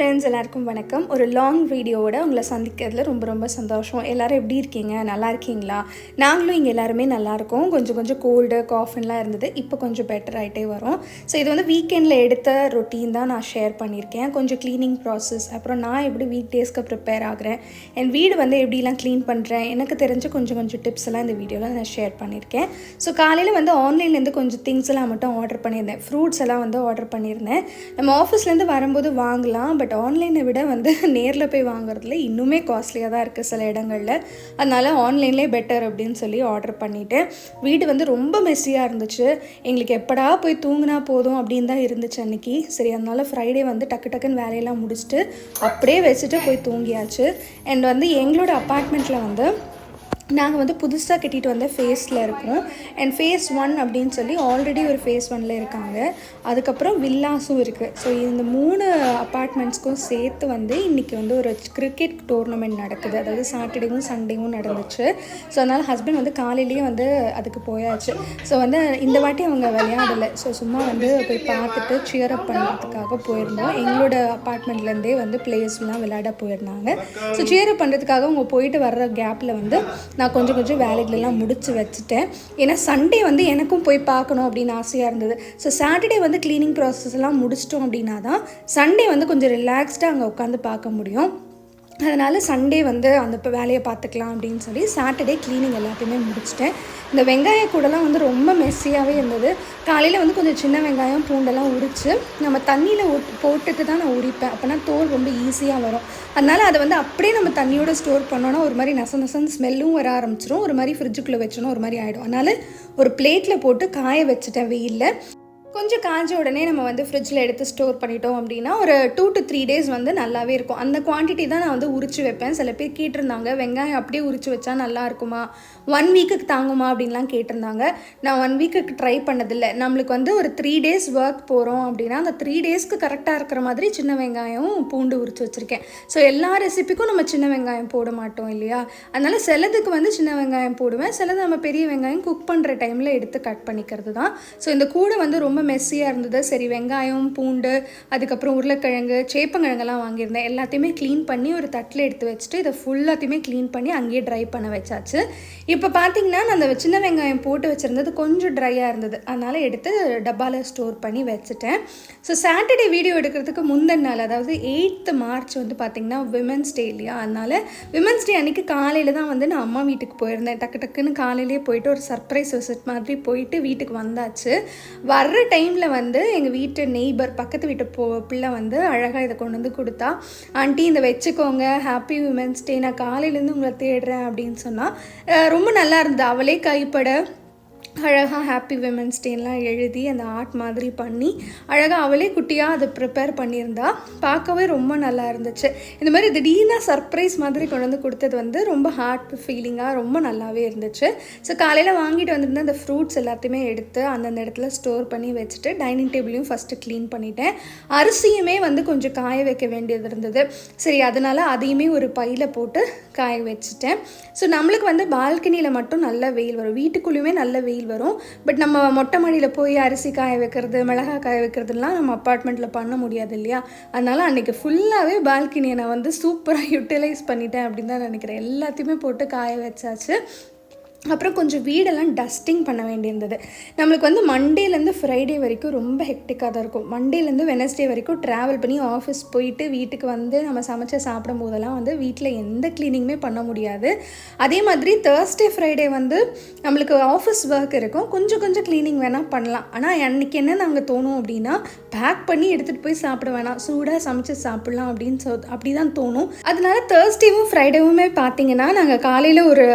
Friends எல்லாருக்கும் வணக்கம். ஒரு லாங் வீடியோவோட உங்களை சந்திக்கிறதுல ரொம்ப ரொம்ப சந்தோஷம். எல்லோரும் எப்படி இருக்கீங்க? நல்லா இருக்கீங்களா? நாங்களும் இங்கே எல்லாருமே நல்லாயிருக்கோம் கொஞ்சம் கொஞ்சம் கோல்டு காஃபின்லாம் இருந்தது. இப்போ கொஞ்சம் பெட்டர் ஆகிட்டே வரும். ஸோ இது வந்து வீக்கெண்டில் எடுத்த ரொட்டீன் தான் நான் ஷேர் பண்ணியிருக்கேன். கொஞ்சம் க்ளீனிங் ப்ராசஸ் அப்புறம் நான் எப்படி வீக் டேஸ்க்கு ப்ரிப்பேர் ஆகுறேன். என் வீடு வந்து எப்படிலாம் க்ளீன் பண்ணுறேன் எனக்கு தெரிஞ்ச கொஞ்சம் கொஞ்சம் டிப்ஸ் எல்லாம் இந்த வீடியோவில் நான் ஷேர் பண்ணியிருக்கேன். ஸோ காலையில் வந்து ஆன்லைன்லேருந்து கொஞ்சம் திங்ஸ் எல்லாம் மட்டும் ஆர்டர் பண்ணியிருந்தேன். ஃப்ரூட்ஸ் எல்லாம் வந்து ஆர்டர் பண்ணியிருந்தேன். நம்ம ஆஃபீஸ்லேருந்து வரும்போது வாங்கலாம். பட் பட் ஆன்லைனை விட வந்து நேரில் போய் வாங்குறதுல இன்னுமே காஸ்ட்லியாக தான் இருக்குது சில இடங்களில். அதனால் ஆன்லைன்லேயே பெட்டர் அப்படின்னு சொல்லி ஆர்டர் பண்ணிவிட்டேன் வீடு வந்து ரொம்ப மெஸ்ஸியாக இருந்துச்சு. எங்களுக்கு எப்படா போய் தூங்கினா போதும் அப்படின்னு தான் இருந்துச்சு அன்றைக்கி சரி அதனால் ஃப்ரைடே வந்து டக்கு டக்குன்னு வேலையெல்லாம் முடிச்சுட்டு அப்படியே வச்சுட்டு போய் தூங்கியாச்சு. அண்ட் வந்து எங்களோட அப்பார்ட்மெண்ட்டில் வந்து நாங்கள் வந்து புதுசாக கட்டிட்டு வந்த ஃபேஸில் இருக்கோம். அண்ட் ஃபேஸ் ஒன் அப்படின்னு சொல்லி ஆல்ரெடி ஒரு ஃபேஸ் ஒன்ல இருக்காங்க. அதுக்கப்புறம் வில்லாஸும் இருக்குது ஸோ இந்த மூணு அப்பார்ட்மெண்ட்ஸ்க்கும் சேர்த்து வந்து இன்றைக்கி வந்து ஒரு கிரிக்கெட் டோர்னமெண்ட் நடக்குது. அதாவது சாட்டர்டேவும் சண்டேவும் நடந்துச்சு. ஸோ அதனால் ஹஸ்பண்ட் வந்து காலையிலேயே வந்து அதுக்கு போயாச்சு. ஸோ வந்து இந்த வாட்டி அவங்க விளையாடலை. ஸோ சும்மா வந்து போய் பார்த்துட்டு சியர் அப் பண்ணுறதுக்காக போயிருந்தோம். எங்களோட அப்பார்ட்மெண்ட்லேருந்தே வந்து பிளேயர்ஸ்லாம் விளையாட போயிருந்தாங்க. ஸோ சியர் அப் பண்ணுறதுக்காக அவங்க போயிட்டு வர்ற கேப்பில் வந்து நான் கொஞ்சம் கொஞ்சம் வேலைகளெல்லாம் முடித்து வச்சுட்டேன். ஏன்னா சண்டே வந்து எனக்கும் போய் பார்க்கணும் அப்படின்னு ஆசையாக இருந்தது. ஸோ சாட்டர்டே வந்து க்ளீனிங் ப்ராசஸ்லாம் முடிச்சிட்டோம் அப்படின்னா தான் சண்டே வந்து கொஞ்சம் ரிலாக்ஸ்டாக அங்கே உட்காந்து பார்க்க முடியும். அதனால் சண்டே வந்து அந்த இப்போ வேலையை பார்த்துக்கலாம் அப்படின்னு சொல்லி சாட்டர்டே க்ளீனிங் எல்லாத்தையுமே முடிச்சிட்டேன். இந்த வெங்காய கூடலாம் வந்து ரொம்ப மெஸ்ஸியாகவே இருந்தது. காலையில் வந்து கொஞ்சம் சின்ன வெங்காயம் பூண்டெல்லாம் உரித்து நம்ம தண்ணியில் போட்டுட்டு தான் நான் உரிப்பேன். அப்போனா தோல் ரொம்ப ஈஸியாக வரும். அதனால் அதை வந்து அப்படியே நம்ம தண்ணியோட ஸ்டோர் பண்ணோன்னா ஒரு மாதிரி நச நசன் ஸ்மெல்லும் வர ஆரம்பிச்சிரும். ஒரு மாதிரி ஃப்ரிட்ஜுக்குள்ளே வச்சோன்னா ஒரு மாதிரி ஆகிடும் அதனால் ஒரு பிளேட்டில் போட்டு காய வச்சுட்டேன் வெயிலில் கொஞ்சம் காஞ்ச உடனே நம்ம வந்து ஃப்ரிட்ஜில் எடுத்து ஸ்டோர் பண்ணிட்டோம் அப்படின்னா ஒரு டூ டு த்ரீ டேஸ் வந்து நல்லாவே இருக்கும். அந்த குவான்டிட்டி தான் நான் வந்து உரிச்சு வைப்பேன். சில பேர் கேட்டிருந்தாங்க வெங்காயம் அப்படியே உரிச்சு வச்சா நல்லா இருக்குமா? ஒன் வீக்குக்கு தாங்குமா? அப்படின்லாம் கேட்டிருந்தாங்க. நான் ஒன் வீக்குக்கு ட்ரை பண்ணதில்லை. நம்மளுக்கு வந்து ஒரு த்ரீ டேஸ் ஒர்க் போகிறோம் அப்படின்னா அந்த த்ரீ டேஸ்க்கு கரெக்டாக இருக்கிற மாதிரி சின்ன வெங்காயம் பூண்டு உரிச்சு வச்சுருக்கேன். ஸோ எல்லா ரெசிபிக்கும் நம்ம சின்ன வெங்காயம் போட மாட்டோம் இல்லையா? அதனால் சிலதுக்கு வந்து சின்ன வெங்காயம் போடுவேன். சிலது நம்ம பெரிய வெங்காயம் குக் பண்ணுற டைமில் எடுத்து கட் பண்ணிக்கிறது தான் ஸோ இந்த கூடை வந்து ரொம்ப மெஸ்ஸியாக இருந்தது. சரி வெங்காயம் பூண்டு அதுக்கப்புறம் உருளைக்கிழங்கு சேப்பங்கிழங்கெல்லாம் வாங்கியிருந்தேன். எல்லாத்தையுமே க்ளீன் பண்ணி ஒரு தட்டில் எடுத்து வச்சுட்டு இதை ஃபுல்லாத்தையுமே க்ளீன் பண்ணி அங்கேயே ட்ரை பண்ண வச்சாச்சு. இப்போ பார்த்தீங்கன்னா நான் அந்த சின்ன வெங்காயம் போட்டு வச்சுருந்தது கொஞ்சம் ட்ரையாக இருந்தது. அதனால் எடுத்து டப்பாவில் ஸ்டோர் பண்ணி வச்சுட்டேன். ஸோ சாட்டர்டே வீடியோ எடுக்கிறதுக்கு முந்தின நாள் அதாவது எயித்து மார்ச் வந்து பார்த்திங்கன்னா விமன்ஸ் டே இல்லையா? அதனால் விமன்ஸ் டே அன்றைக்கி காலையில் தான் வந்து நான் அம்மா வீட்டுக்கு போயிருந்தேன். டக்கு டக்குன்னு காலையிலேயே போயிட்டு ஒரு சர்ப்ரைஸ் விசிட் மாதிரி போயிட்டு வீட்டுக்கு வந்தாச்சு. வர்ற டைமில் வந்து எங்கள் வீட்டு நெய்பர் பக்கத்து வீட்டு போ பிள்ளை வந்து அழகாக இதை கொண்டு வந்து கொடுத்தா ஆண்டி இதை வச்சுக்கோங்க. ஹாப்பி உமன்ஸ் டே நான் காலையிலேருந்து உங்களை தேடுறேன். அப்படின்னு சொன்னால் ரொம்ப நல்லா இருந்தது. அவளே கைப்பட அழகாக ஹாப்பி விமன்ஸ் டேலாம் எழுதி அந்த ஆர்ட் மாதிரி பண்ணி அழகாக அவளே குட்டியாக அதை ப்ரிப்பேர் பண்ணியிருந்தா பார்க்கவே ரொம்ப நல்லா இருந்துச்சு. இந்த மாதிரி திடீர்னு சர்ப்ரைஸ் மாதிரி கொண்டு வந்து கொடுத்தது வந்து ரொம்ப ஹார்ட் ஃபீலிங்காக ரொம்ப நல்லாவே இருந்துச்சு. ஸோ காலையில் வாங்கிட்டு வந்திருந்த அந்த ஃப்ரூட்ஸ் எல்லாத்தையுமே எடுத்து அந்தந்த இடத்துல ஸ்டோர் பண்ணி வச்சுட்டு டைனிங் டேபிளையும் ஃபஸ்ட்டு க்ளீன் பண்ணிட்டேன். அரிசியுமே வந்து கொஞ்சம் காய வைக்க வேண்டியது இருந்தது. சரி அதனால் அதையுமே ஒரு பையில் போட்டு காய வச்சுட்டேன். ஸோ நம்மளுக்கு வந்து பால்கனியில் மட்டும் நல்ல வெயில் வரும். வீட்டுக்குள்ளேயுமே நல்ல வெயில் வரும். பட் நம்ம மொட்டை மாடியில் போய் அரிசி காய வைக்கிறது மிளகா காய வைக்கிறதுலாம் நம்ம அப்பார்ட்மெண்ட்டில் பண்ண முடியாது இல்லையா? அதனால் அன்றைக்கி ஃபுல்லாகவே பால்கனியை நான் வந்து சூப்பராக யூட்டிலைஸ் பண்ணிட்டேன் அப்படின்னு தான் நினைக்கிறேன். எல்லாத்தையுமே போட்டு காய வச்சாச்சு. அப்புறம் கொஞ்சம் வீடெல்லாம் டஸ்டிங் பண்ண வேண்டியிருந்தது. நம்மளுக்கு வந்து மண்டேலேருந்து ஃப்ரைடே வரைக்கும் ரொம்ப ஹெக்டிக்காக தான் இருக்கும். மண்டேலேருந்து வெனஸ்டே வரைக்கும் ட்ராவல் பண்ணி ஆஃபீஸ் போயிட்டு வீட்டுக்கு வந்து நம்ம சமைச்சு சாப்பிடும் போதெல்லாம் வந்து வீட்டில் எந்த க்ளீனிங்குமே பண்ண முடியாது. அதே மாதிரி தேர்ஸ்டே ஃப்ரைடே வந்து நம்மளுக்கு ஆஃபீஸ் ஒர்க் இருக்கும். கொஞ்சம் கொஞ்சம் க்ளீனிங் வேணால் பண்ணலாம். ஆனால் அன்றைக்கி என்ன நாங்கள் தோணும் அப்படின்னா பேக் பண்ணி எடுத்துகிட்டு போய் சாப்பிட வேணாம். சூடாக சமைச்சு சாப்பிட்லாம் அப்படின்னு சொ அப்படி தான் தோணும். அதனால தேர்ஸ்டேவும் ஃப்ரைடேவுமே பார்த்தீங்கன்னா நாங்கள் காலையில் ஒரு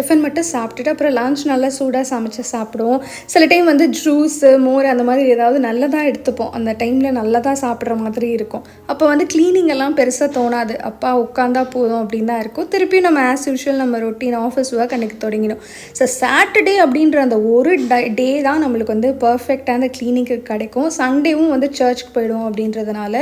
டிஃபன் மட்டும் சாப்பிட்டுட்டு அப்புறம் லஞ்ச் நல்லா சூடாக சமைச்சு சாப்பிடுவோம். சில டைம் வந்து ஜூஸு மோர் அந்த மாதிரி ஏதாவது நல்லதாக எடுத்துப்போம். அந்த டைமில் நல்லதாக சாப்பிட்ற மாதிரி இருக்கும். அப்போ வந்து க்ளீனிங் எல்லாம் பெருசாக தோணாது. அப்பா உட்காந்தா போதும் அப்படின்னு தான் இருக்கும். திருப்பியும் நம்ம ஆஸ் யூஷுவல் நம்ம ரொட்டீன் ஆஃபீஸ் ஒர்க் அன்றைக்கி தொடங்கிடும். ஸோ சாட்டர்டே அப்படின்ற அந்த ஒரு டே தான் நம்மளுக்கு வந்து பர்ஃபெக்டாக அந்த கிளீனிக்கு கிடைக்கும். சண்டேவும் வந்து சர்ச்சுக்கு போயிடும் அப்படின்றதுனால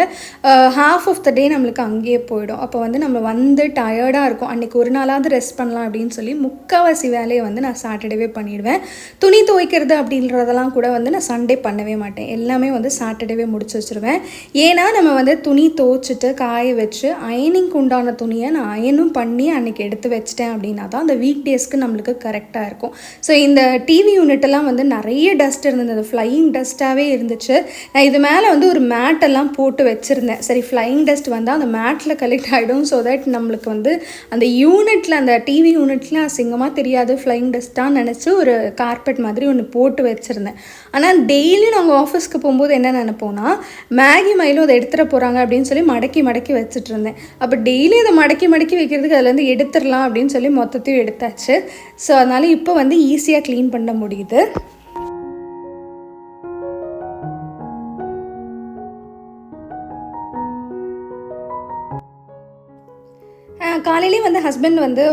ஹாஃப் ஆஃப் த டே நம்மளுக்கு அங்கேயே போயிடும். அப்போ வந்து நம்ம வந்து டயர்டாக இருக்கும். அன்றைக்கி ஒரு நாளாவது ரெஸ்ட் பண்ணலாம் அப்படின்னு சொல்லி முக்கால்வாசி வேலை வேலையை வந்து நான் சாட்டர்டேவே பண்ணிடுவேன். துணி துவைக்கிறது அப்படின்றதெல்லாம் கூட வந்து நான் சண்டே பண்ணவே மாட்டேன். எல்லாமே வந்து சாட்டர்டேவே முடிச்சு வச்சுருவேன். ஏன்னா நம்ம வந்து துணி துவைச்சிட்டு காய வச்சு அயனிங்க்கு உண்டான துணியை நான் அயனும் பண்ணி அன்றைக்கி எடுத்து வச்சிட்டேன் அப்படின்னா தான் அந்த வீக் டேஸ்க்கு நம்மளுக்கு கரெக்டாக இருக்கும். ஸோ இந்த டிவி யூனிட்டெல்லாம் வந்து நிறைய டஸ்ட் இருந்தது. ஃப்ளையிங் டஸ்ட்டாகவே இருந்துச்சு. நான் இது மேலே வந்து ஒரு மேட்டெல்லாம் போட்டு வச்சுருந்தேன். சரி ஃப்ளையிங் டஸ்ட் வந்தால் அந்த மேட்டில் கலெக்ட் ஆகிடும் ஸோ தட் நம்மளுக்கு வந்து அந்த யூனிட்டில் அந்த டிவி யூனிட்டில் அசிங்கமாக தெரியாது. ஃப்ளையிங் டஸ்ட்டாக நினச்சி ஒரு கார்பெட் மாதிரி ஒன்று போட்டு வச்சுருந்தேன். ஆனால் டெய்லி நாங்கள் ஆஃபீஸ்க்கு போகும்போது என்ன நினைப்போம்னா மேகி மயிலும் அதை எடுத்துகிற போகிறாங்க அப்படின்னு சொல்லி மடக்கி மடக்கி வச்சுட்டு இருந்தேன். அப்போ டெய்லி அதை மடக்கி மடக்கி வைக்கிறதுக்கு அதுலேருந்து எடுத்துடலாம் அப்படின்னு சொல்லி மொத்தத்தையும் எடுத்தாச்சு. ஸோ அதனால் இப்போ வந்து ஈஸியாக க்ளீன் பண்ண முடியுது. காலையிலேயே வந்து ஹஸ்பண்ட் வந்து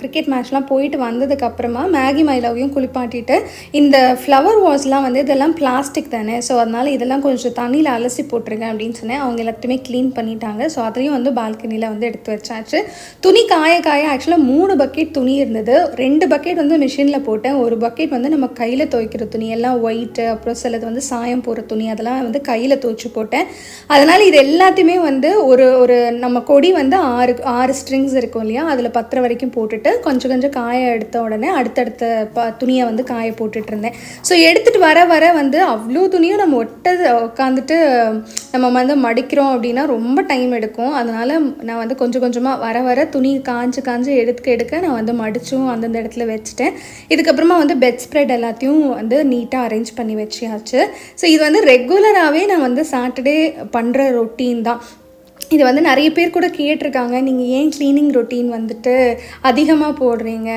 கிரிக்கெட் மேட்ச்லாம் போயிட்டு வந்ததுக்கப்புறமா மேகி மைலாவையும் குளிப்பாட்டிட்டு இந்த ஃப்ளவர் வாஷ்லாம் வந்து இதெல்லாம் பிளாஸ்டிக் தானே ஸோ அதனால் இதெல்லாம் கொஞ்சம் தண்ணியில் அலசி போட்டுருங்க அப்படின்னு சொன்னேன். அவங்க எல்லாத்தையுமே க்ளீன் பண்ணிட்டாங்க. ஸோ அதையும் வந்து பால்கனியில் வந்து எடுத்து வச்சாச்சு. துணி காய காய ஆக்சுவலாக மூணு பக்கெட் துணி இருந்தது. ரெண்டு பக்கெட் வந்து மிஷினில் போட்டேன். ஒரு பக்கெட் வந்து நம்ம கையில் துவைக்கிற துணி எல்லாம் ஒயிட்டு அப்புறம் சிலது வந்து சாயம் போகிற துணி அதெல்லாம் வந்து கையில் துவைச்சு போட்டேன். அதனால் இது எல்லாத்தையுமே வந்து ஒரு ஒரு நம்ம கொடி வந்து ஆறு ஆறு ஸ்ட்ரிங்ஸ் இருக்குது வச்சுருக்கோம் இல்லையா? அதில் பத்திர வரைக்கும் போட்டுட்டு கொஞ்சம் கொஞ்சம் காய எடுத்த உடனே அடுத்தடுத்த ப துணியை வந்து காய போட்டுட்டு இருந்தேன் ஸோ எடுத்துகிட்டு வர வர வந்து அவ்வளோ துணியும் நம்ம ஒட்டது உட்காந்துட்டு நம்ம வந்து மடிக்கிறோம் அப்படின்னா ரொம்ப டைம் எடுக்கும். அதனால் நான் வந்து கொஞ்சம் கொஞ்சமாக வர வர துணி காஞ்சு காஞ்சு எடுக்க எடுக்க நான் வந்து மடித்தும் அந்தந்த இடத்துல வச்சுட்டேன். இதுக்கப்புறமா வந்து பெட் ஸ்ப்ரெட் எல்லாத்தையும் வந்து நீட்டாக அரேஞ்ச் பண்ணி வச்சியாச்சு ஸோ இது வந்து ரெகுலராகவே நான் வந்து சாட்டர்டே பண்ணுற ரொட்டீன் தான். இது வந்து நிறைய பேர் கூட கேட்டிருக்காங்க. நீங்கள் ஏன் க்ளீனிங் ரொட்டீன் வந்துட்டு அதிகமாக போடுறீங்க?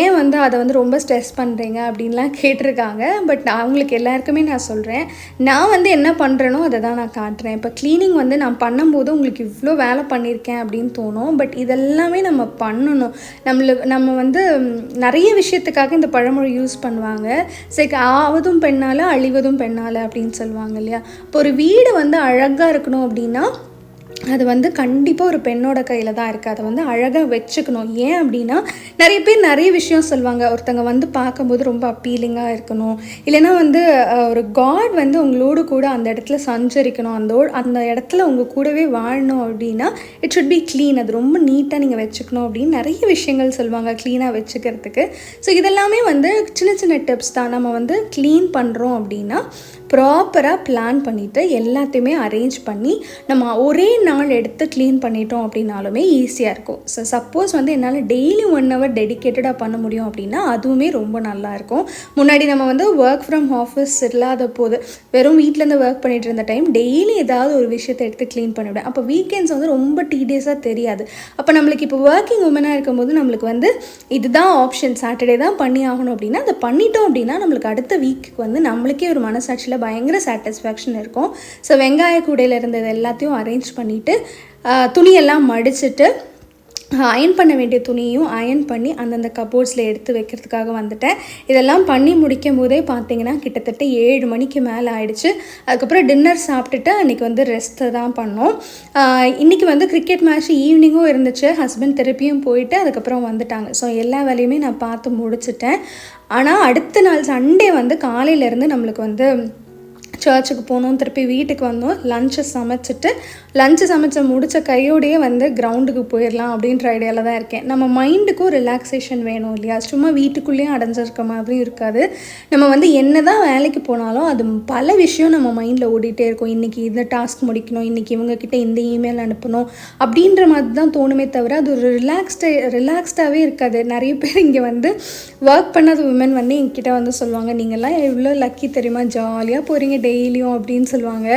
ஏன் வந்து அதை வந்து ரொம்ப ஸ்ட்ரெஸ் பண்ணுறீங்க அப்படின்லாம் கேட்டிருக்காங்க. பட் நான் அவங்களுக்கு எல்லாருக்குமே நான் சொல்கிறேன் நான் வந்து என்ன பண்ணுறேனோ அதை தான் நான் காட்டுறேன். இப்போ க்ளீனிங் வந்து நான் பண்ணும்போது உங்களுக்கு இவ்வளோ வேலை பண்ணியிருக்கேன் அப்படின்னு தோணும். பட் இதெல்லாமே நம்ம பண்ணணும். நம்மளுக்கு நம்ம வந்து நிறைய விஷயத்துக்காக இந்த பழமொழி யூஸ் பண்ணுவாங்க. சரி ஆவதும் பெண்ணால் அழிவதும் பெண்ணால் அப்படின்னு சொல்லுவாங்க இல்லையா? இப்போ ஒரு வீடு வந்து அழகாக இருக்கணும் அப்படின்னா அது வந்து கண்டிப்பாக ஒரு பெண்ணோட கையில் தான் இருக்குது அதை வந்து அழகாக வச்சுக்கணும். ஏன் அப்படின்னா நிறைய பேர் நிறைய விஷயம் சொல்லுவாங்க. ஒருத்தங்க வந்து பார்க்கும்போது ரொம்ப அப்பீலிங்காக இருக்கணும். இல்லைன்னா வந்து ஒரு காட் வந்து உங்களோடு கூட அந்த இடத்துல சஞ்சரிக்கணும். அந்த அந்த இடத்துல உங்கள் கூடவே வாழணும் அப்படின்னா இட் ஷுட் பி க்ளீன் அது ரொம்ப நீட்டாக நீங்கள் வச்சுக்கணும் அப்படின்னு நிறைய விஷயங்கள் சொல்லுவாங்க க்ளீனாக வச்சுக்கிறதுக்கு. ஸோ இதெல்லாமே வந்து சின்ன சின்ன டிப்ஸ் தான். நம்ம வந்து க்ளீன் பண்ணுறோம் அப்படின்னா ப்ராப்பராக பிளான் பண்ணிவிட்டு எல்லாத்தையுமே அரேஞ்ச் பண்ணி நம்ம ஒரே நாள் எடுத்து க்ளீன் பண்ணிட்டோம் அப்படின்னாலுமே ஈஸியாக இருக்கும். ஸோ சப்போஸ் வந்து என்னால் டெய்லி ஒன் ஹவர் டெடிக்கேட்டடாக பண்ண முடியும் அப்படின்னா அதுவுமே ரொம்ப நல்லா இருக்கும். முன்னாடி நம்ம வந்து ஒர்க் ஃப்ரம் ஆஃபீஸ் இல்லாத போது வெறும் வீட்டிலேருந்து ஒர்க் பண்ணிட்டு இருந்த டைம் டெய்லி ஏதாவது ஒரு விஷயத்தை எடுத்து க்ளீன் பண்ணிவிடுவேன் அப்போ வீக்கெண்ட்ஸ் வந்து ரொம்ப டீடியஸாக தெரியாது. அப்போ நம்மளுக்கு இப்போ ஒர்க்கிங் உமனாக இருக்கும்போது நம்மளுக்கு வந்து இதுதான் ஆப்ஷன் சாட்டர்டே தான் பண்ணி ஆகணும் அப்படின்னா அதை பண்ணிட்டோம் அப்படின்னா நம்மளுக்கு அடுத்த வீக்குக்கு வந்து நம்மளுக்கே ஒரு மனசாட்சியில் பயங்கர சாட்டிஸ்ஃபேக்ஷன் இருக்கும். ஸோ வெங்காய கூடையில் இருந்தது எல்லாத்தையும் அரேஞ்ச் பண்ணிவிட்டு துணியெல்லாம் மடிச்சுட்டு அயன் பண்ண வேண்டிய துணியும் அயன் பண்ணி அந்தந்த கபோர்ட்ஸில் எடுத்து வைக்கிறதுக்காக வந்துட்டேன். இதெல்லாம் பண்ணி முடிக்கும் போதே பார்த்தீங்கன்னா கிட்டத்தட்ட ஏழு மணிக்கு மேலே ஆயிடுச்சு. அதுக்கப்புறம் டின்னர் சாப்பிட்டுட்டு அன்றைக்கி வந்து ரெஸ்ட்டு தான் பண்ணோம். இன்றைக்கி இன்னைக்கு வந்து கிரிக்கெட் மேட்ச் ஈவினிங்கும் இருந்துச்சு. ஹஸ்பண்ட் திருப்பியும் போயிட்டு அதுக்கப்புறம் வந்துட்டாங்க. ஸோ எல்லா வேலையுமே நான் பார்த்து முடிச்சிட்டேன். ஆனால் அடுத்த நாள் சண்டே வந்து காலையிலேருந்து நம்மளுக்கு வந்து சர்ச்சுக்கு போனோம் திருப்பி வீட்டுக்கு வந்தோம். லஞ்சை சமைச்சிட்டு லஞ்சு சமைச்சு முடித்த கையோடையே வந்து கிரவுண்டுக்கு போயிடலாம் அப்படின்ற ஐடியாவில் தான் இருக்கேன். நம்ம மைண்டுக்கும் ரிலாக்ஸேஷன் வேணும் இல்லையா? சும்மா வீட்டுக்குள்ளேயும் அடைஞ்சிருக்க மாதிரி இருக்காது. நம்ம வந்து என்ன தான் வேலைக்கு போனாலும் அது பல விஷயம் நம்ம மைண்டில் ஓடிட்டே இருக்கும். இன்றைக்கி இந்த டாஸ்க் முடிக்கணும் இன்றைக்கி இவங்கக்கிட்ட இந்த இமெயில் அனுப்பணும் அப்படின்ற மாதிரி தான் தோணுமே தவிர அது ஒரு ரிலாக்ஸ்டே ரிலாக்ஸ்டாகவே இருக்காது. நிறைய பேர் இங்கே வந்து ஒர்க் பண்ணாத உமன் வந்து என்கிட்ட வந்து சொல்லுவாங்க நீங்கள்லாம் எவ்வளோ லக்கி தெரியுமா? ஜாலியாக போகிறீங்க டெய்லியும் அப்படின்னு சொல்லுவாங்க.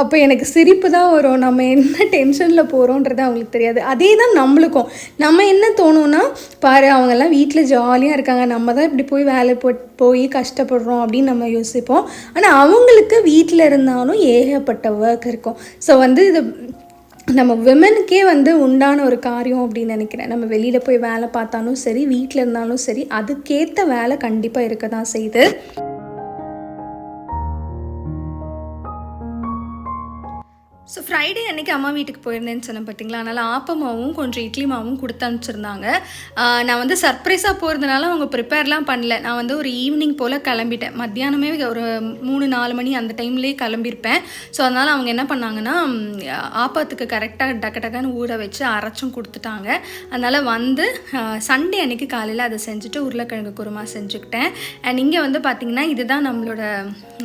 அப்போ எனக்கு சிரிப்பு தான் வரும். நம்ம என்ன டென்ஷனில் போகிறோன்றது அவங்களுக்கு தெரியாது. அதே தான் நம்மளுக்கும். நம்ம என்ன தோணும்னா பாரு அவங்கெல்லாம் வீட்டில் ஜாலியாக இருக்காங்க. நம்ம தான் இப்படி போய் வேலை போ போய் கஷ்டப்படுறோம் அப்படின்னு நம்ம யோசிப்போம். ஆனால் அவங்களுக்கு வீட்டில் இருந்தாலும் ஏகப்பட்ட ஒர்க் இருக்கும். ஸோ வந்து இது நம்ம விமனுக்கே வந்து உண்டான ஒரு காரியம் அப்படின்னு நினைக்கிறேன். நம்ம வெளியில் போய் வேலை பார்த்தாலும் சரி வீட்டில் இருந்தாலும் சரி அதுக்கேற்ற வேலை கண்டிப்பாக இருக்க தான் செய்யுது. ஸோ ஃப்ரைடே அன்னைக்கு அம்மா வீட்டுக்கு போயிருந்தேன்னு சொன்னேன் பார்த்தீங்களா அதனால் ஆப்பமாவும் கொஞ்சம் இட்லி மாவும் கொடுத்து அனுப்பிச்சிருந்தாங்க. நான் வந்து சர்ப்ரைஸாக போகிறதுனால அவங்க ப்ரிப்பேர்லாம் பண்ணல. நான் வந்து ஒரு ஈவினிங் போல் கிளம்பிட்டேன். மத்தியானமே ஒரு மூணு நாலு மணி அந்த டைம்லேயே கிளம்பியிருப்பேன். ஸோ அதனால் அவங்க என்ன பண்ணாங்கன்னா ஆப்பத்துக்கு கரெக்டாக டக்கு டக்குன்னு ஊற வச்சு அரைச்சும் கொடுத்துட்டாங்க. அதனால் வந்து சண்டே அன்னைக்கு காலையில் அதை செஞ்சுட்டு உருளைக்கிழங்கு குருமா செஞ்சுக்கிட்டேன். அண்ட் இங்கே வந்து பார்த்திங்கன்னா இதுதான் நம்மளோட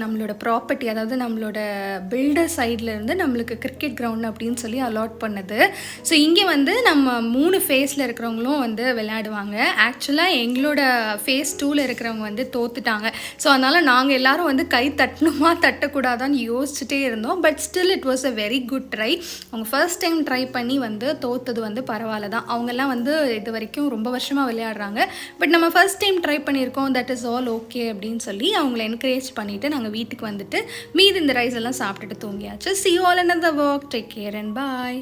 நம்மளோட ப்ராப்பர்ட்டி அதாவது நம்மளோட பில்டர் சைட்லேருந்து நம்மளுக்கு கிரிக்கெட் கிரவுண்ட் அப்படின்னு சொல்லி அலாட் பண்ணது. ஸோ இங்கே வந்து நம்ம மூணு ஃபேஸில் இருக்கிறவங்களும் வந்து விளையாடுவாங்க. ஆக்சுவலாக எங்களோட ஃபேஸ் டூவில் இருக்கிறவங்க வந்து தோத்துட்டாங்க. ஸோ அதனால் நாங்கள் எல்லாரும் வந்து கை தட்டணுமா தட்டக்கூடாதான்னு யோசிச்சுட்டே இருந்தோம். But still it was a very good try அவங்க ஃபர்ஸ்ட் டைம் ட்ரை பண்ணி வந்து தோத்தது வந்து பரவாயில்ல தான். அவங்கெல்லாம் வந்து இது வரைக்கும் ரொம்ப வருஷமாக விளையாடுறாங்க. பட் நம்ம ஃபர்ஸ்ட் டைம் ட்ரை பண்ணியிருக்கோம். தட் இஸ் ஆல் ஓகே அப்படின்னு சொல்லி அவங்கள என்கரேஜ் பண்ணிவிட்டு நாங்கள் வீட்டுக்கு வந்துட்டு மீதி இந்த ரைஸ் எல்லாம் சாப்பிட்டுட்டு தூங்கியாச்சு. See all another work take care and bye